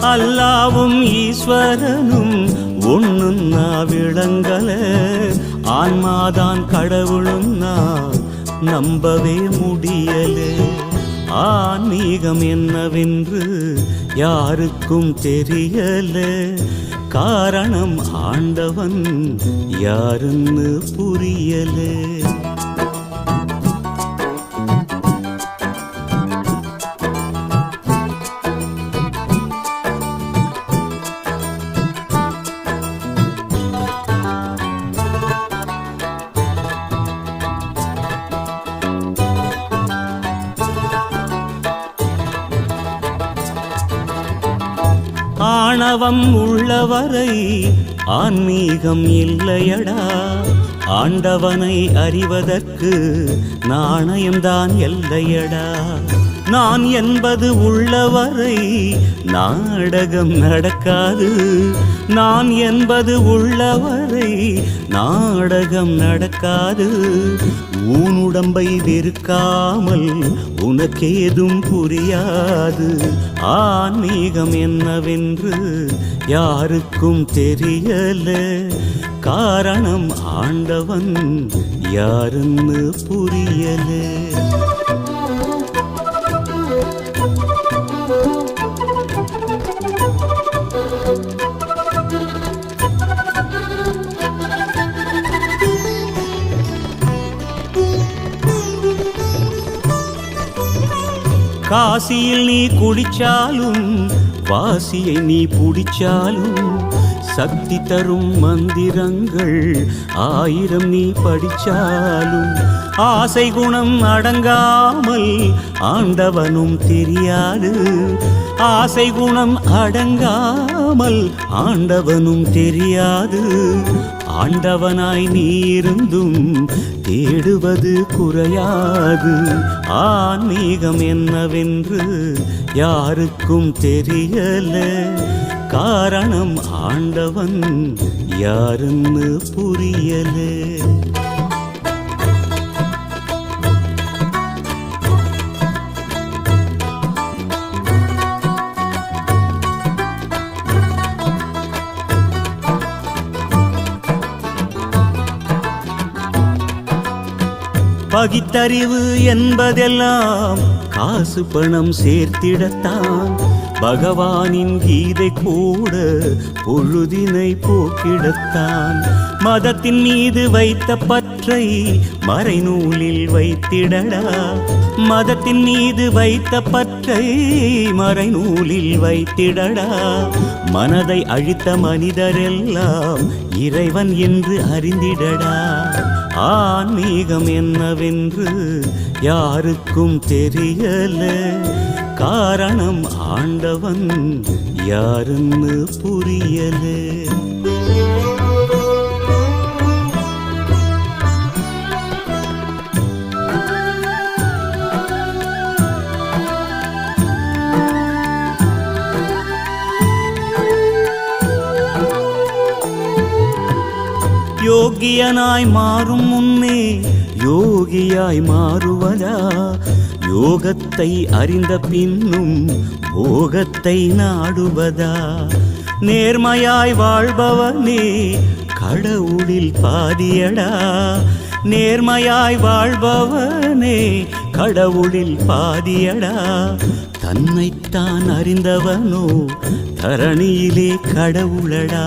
அல்லாவும் ஈஸ்வரனும் ஒண்ணுன்னா விளங்கல. ஆன்மாதான் கடவுளும் நான் நம்பவே முடியல. ஆன்மீகம் என்னவென்று யாருக்கும் தெரியல. காரணம் ஆண்டவன் யாருன்னு புரியலே. ஆணவம் உள்ளவரை ஆன்மீகம் இல்லையடா. ஆண்டவனை அறிவதற்கு நாணயம்தான் எல்லையடா. நான் என்பது உள்ளவரை நாடகம் நடக்காது. நான் என்பது உள்ளவரை நாடகம் நடக்காது. ஊனுடம்பை வெறுக்காமல் உனக்கேதும் புரியாது. ஆன்மீகம் என்னவென்று யாருக்கும் தெரியல. காரணம் ஆண்டவன் யாருன்னு புரியலே. காசியில் நீ குடிச்சாலும் வாசியை நீ பிடிச்சாலும் சக்தி தரும் மந்திரங்கள் ஆயிரம் நீ படிச்சாலும். ஆசை குணம் அடங்காமல் ஆண்டவனும் தெரியாது. ஆசை குணம் அடங்காமல் ஆண்டவனும் தெரியாது. ஆண்டவனாய் நீ இருந்தும் தேடுவது குறையாது. ஆன்மீகம் என்னவென்று யாருக்கும் தெரியல. காரணம் ஆண்டவன் யாருன்னு புரியலே. பகித்தறிவு என்பதெல்லாம் காசு பணம் சேர்த்திடத்தான். பகவானின் கீதை கூட பொழுதினை போக்கிடத்தான். மதத்தின் மீது வைத்த பற்றை மறைநூலில் வைத்திடடா. மதத்தின் மீது வைத்த பற்றை மறைநூலில் வைத்திடடா. மனதை அழித்த மனிதரெல்லாம் இறைவன் என்று அறிந்திடடா. ஆன்மீகம் என்னவென்று யாருக்கும் தெரியல. காரணம் ஆண்டவன் யாருன்னு புரியலே. யோகியனாய் மாறும் முன்னே யோகியாய் மாறுவதா? யோகத்தை அறிந்த பின்னும் போகத்தை நாடுவதா? நேர்மையாய் வாழ்பவனே கடவுளில் பாதியடா? நேர்மையாய் வாழ்பவனே கடவுளில் பாதியடா? தன்னைத்தான் அறிந்தவனோ தரணியிலே கடவுளடா?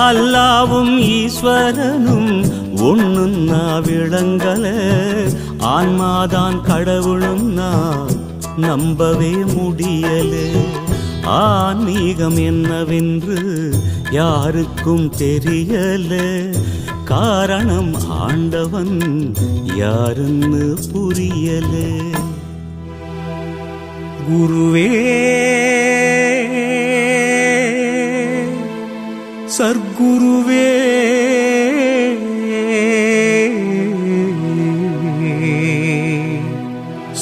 அல்லாவும் ஈஸ்வரனும் ஒண்ணுன்னா விளங்கல. ஆன்மாதான் கடவுளும் നമ്പവേ நம்பவே முடியல. ஆன்மீகம் என்னவென்று யாருக்கும் தெரியல. காரணம் ஆண்டவன் யாருன்னு புரியல. குருவே சர்க்குருவே.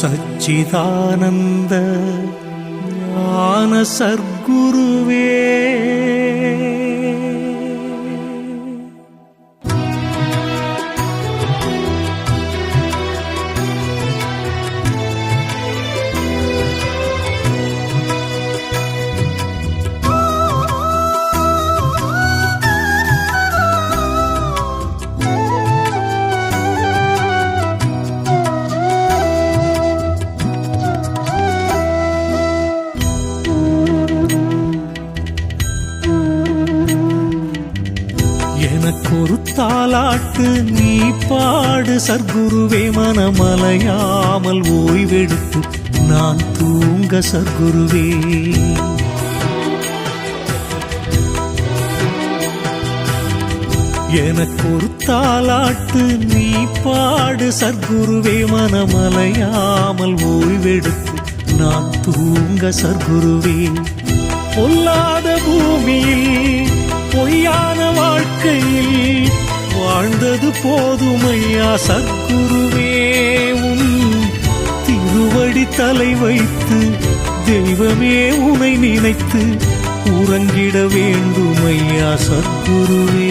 சச்சிதானந்த ஞான சர்க்குருவே. தாலாட்டு நீ பாடு சர்க்குருவே மனமலையாமல் ஓய்வெடுத்து நான் தூங்க சர்க்குருவே. எனக்கு ஒரு தாலாட்டு நீ பாடு சர்க்குருவே மனமலையாமல் ஓய்வெடுத்து நான் தூங்க சர்க்குருவே. பொல்லாத பூமியில் பொய்யான வாழ்க்கையில் வாழ்ந்தது போதுமையா சத்குருவே திருவடி தலை வைத்து தெய்வமே உனை நினைத்து உறங்கிட வேண்டுமையா சத்குருவே.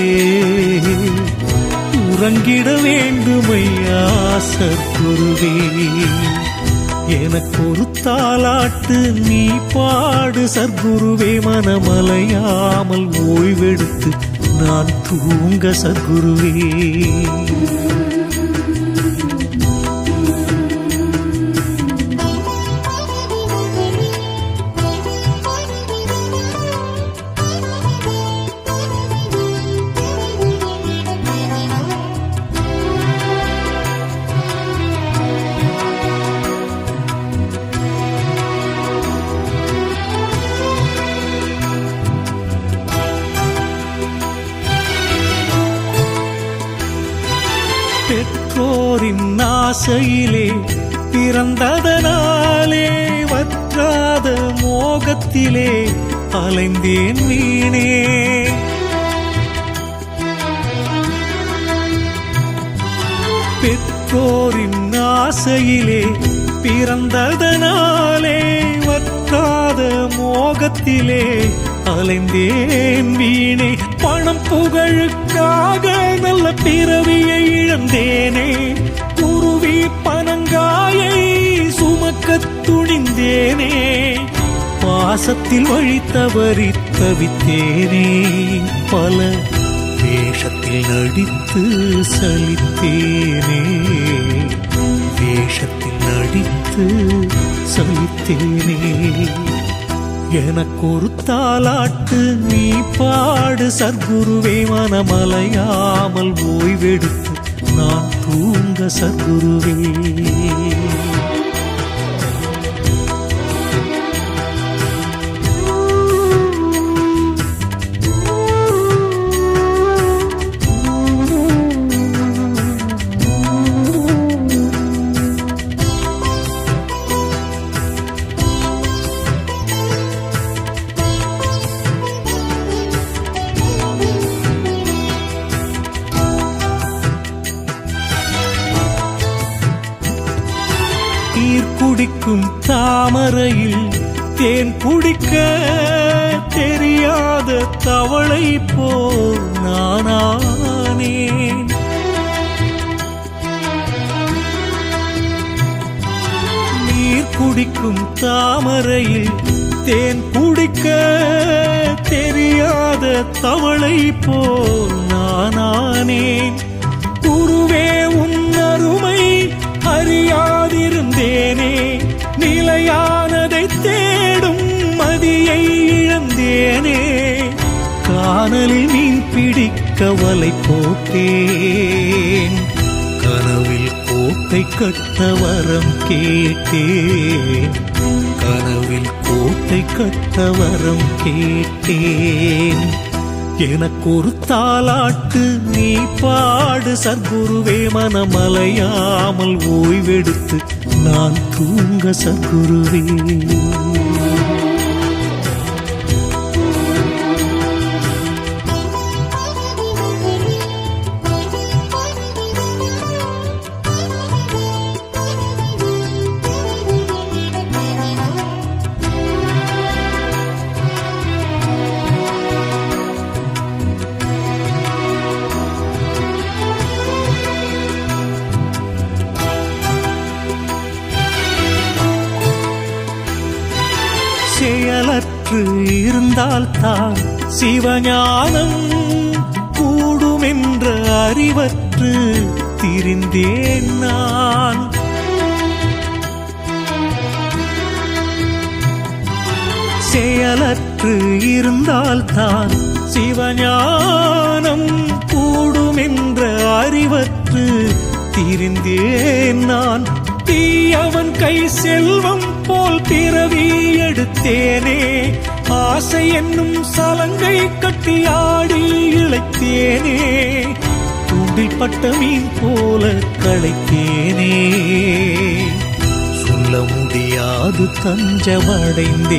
உறங்கிட வேண்டுமையா சத்குருவே. எனக்கு ஒரு தாலாட்டு நீ பாடு சர்க்குருவே மனமலையாமல் ஓய்வெடுத்து நான் தூங்க சத்குருவே பிறந்ததனாலே வற்றாத மோகத்திலே அலைந்தேன் வீணே. பெற்றோரின் ஆசையிலே பிறந்ததனாலே வற்றாத மோகத்திலே அலைந்தேன் வீணே. பணம் புகழுக்காக நல்ல பிறவியை இழந்தேனே. துணிந்தேனே பாசத்தில் வழி தவறி தவித்தேனே பல வேஷத்தில் நடித்து சலித்தேனே. வேஷத்தில் நடித்து சலித்தேனே. எனக்கு ஒரு தாலாட்டு நீ பாடு சர்க்குருவே மனமலையாமல் ஓய்வெடுத்து நான் தூங்க சர்க்குருவே குடிக்க தெரியாத தவளை போல் நானானேன். நீர் குடிக்கும் தாமரையில் தேன் குடிக்க தெரியாத தவளை போல் நானானேன். குருவே உன் அருமை அறியாதிருந்தேனே. நிலையா தேடும் இழந்தேனே. காணலில் மீன் பிடிக்க வலை போட்டேன். கனவில் கோட்டை கட்ட வரம் கேட்டேன். கனவில் கோட்டை கட்ட வரம் கேட்டேன். எனக்கு ஒரு தாலாட்டு நீ பாடு. சர்க்குருவே மனமலையாமல் ஓய்வெடுத்து நான் தூங்க சர்க்குருவே சிவஞானம் கூடுமென்ற அறிவற்று திரிந்தேன் நான். செயலற்று இருந்தால்தான் சிவஞானம் கூடுமென்ற அறிவற்று திரிந்தேன் நான். தீயவன் கை செல்வம் போல் பிறவி எடுத்தேனே ஆசை என்னும் சலங்கை கட்டி ஆடி இழைத்தேனே. தூண்டில் பட்ட மீன் போல களைத்தேனே. சொல்ல முடியாது தஞ்சமடைந்தேனே.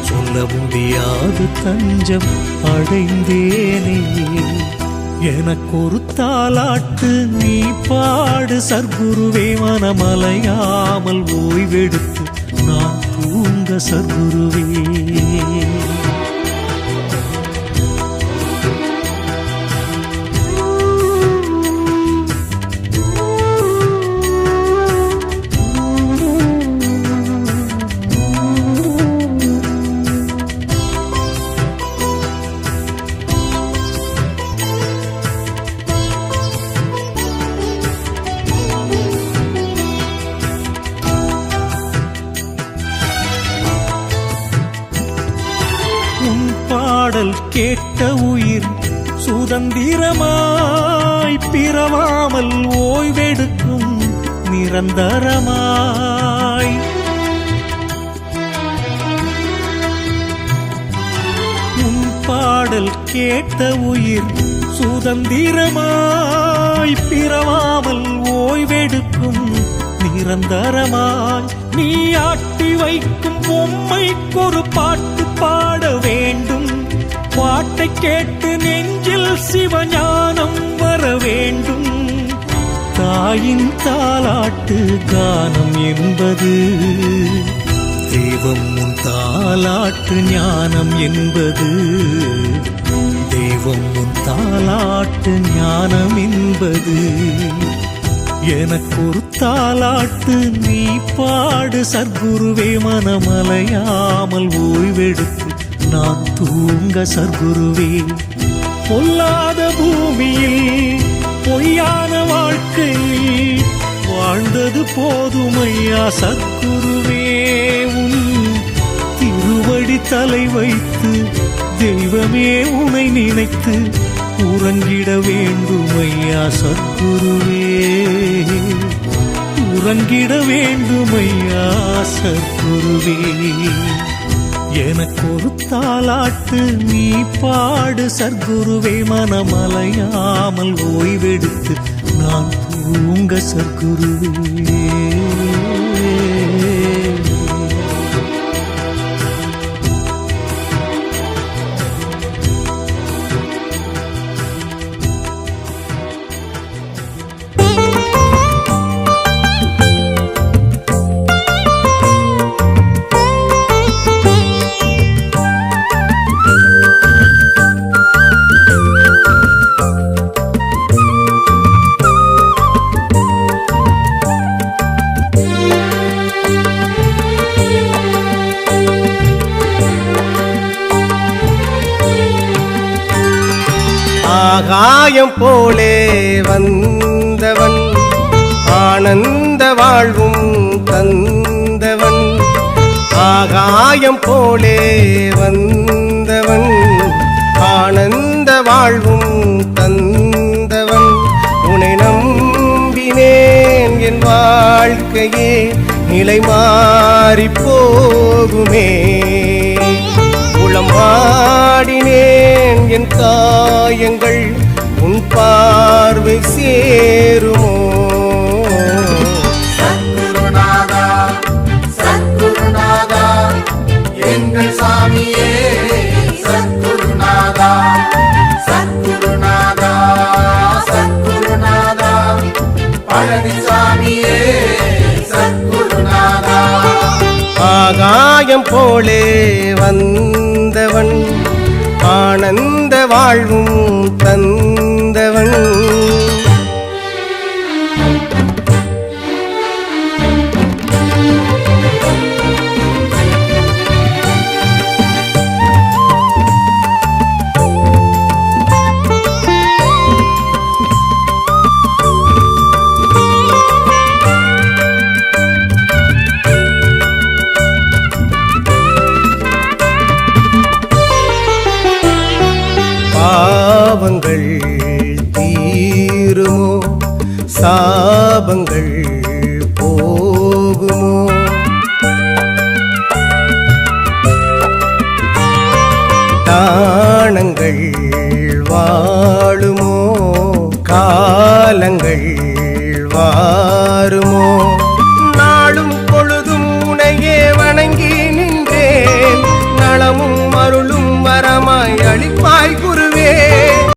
சொல்ல முடியாது தஞ்சம் அடைந்தேனே. எனக்கு ஒரு தாலாட்டு நீ பாடு சர்க்குருவே மனமலையாமல் ஓய்வெடுத்து நான் சத்குருவே. பிறவாமல் ஓய்வெடுக்கும் நிரந்தரமாய். உன் பாடல் கேட்ட உயிர் சுதந்திரமாய் பிறவாமல் ஓய்வெடுக்கும் நிரந்தரமாய். நீ ஆட்டி வைக்கும் பொம்மைக்கு ஒரு பாட்டு பாட வேண்டும். பாட்டை கேட்டு நெஞ்சில் சிவஞானம் வர வேண்டும். தாயின் தாலாட்டு கானம் என்பது. தெய்வம் உன் தாலாட்டு ஞானம் என்பது. தெய்வம் உன் தாலாட்டு ஞானம் என்பது. எனக்கு ஒரு தாலாட்டு நீ பாடு சர்க்குருவே மனமலையாமல் ஓய்வெடுத்து நான் தூங்க சர்க்குருவே. பொல்லாத பூமியில் பொய்யான வாழ்க்கை. வாழ்ந்தது போதுமையா சத்குருவே உன் திருவடி தலை வைத்து தெய்வமே உனை நினைத்து உறங்கிட வேண்டுமையா சத்குருவே. உறங்கிட வேண்டுமையா சத்குருவே. எனக்கு ஒரு தாளாட்டு நீ பாடு. சர்க்குருவே மனமலையாமல் ஓய்வெடுத்து நான் தூங்க சர்க்குருவே. ஆகாயம் போலே வந்தவன். ஆனந்த வாழ்வும் தந்தவன். ஆகாயம் போலே வந்தவன். ஆனந்த வாழ்வும் தந்தவன். உனை நம்பினேன் என் வாழ்க்கையே நிலை மாறி போகுமே. உளமாடினேன் என் காயங்கள் பார்வை சேருமோ? சத்குருநாதா சத்குருநாதா எங்கள் சாமியே சத்குருநாதா சத்குருநாதா சத்குருநாதா பழனிசாமியே சத்குருநாதா. ஆகாயம் போலே வந்தவன் ஆனந்த வாழ்வும் தந்தவன் பாவங்கள் தீருமோ? சாபங்கள்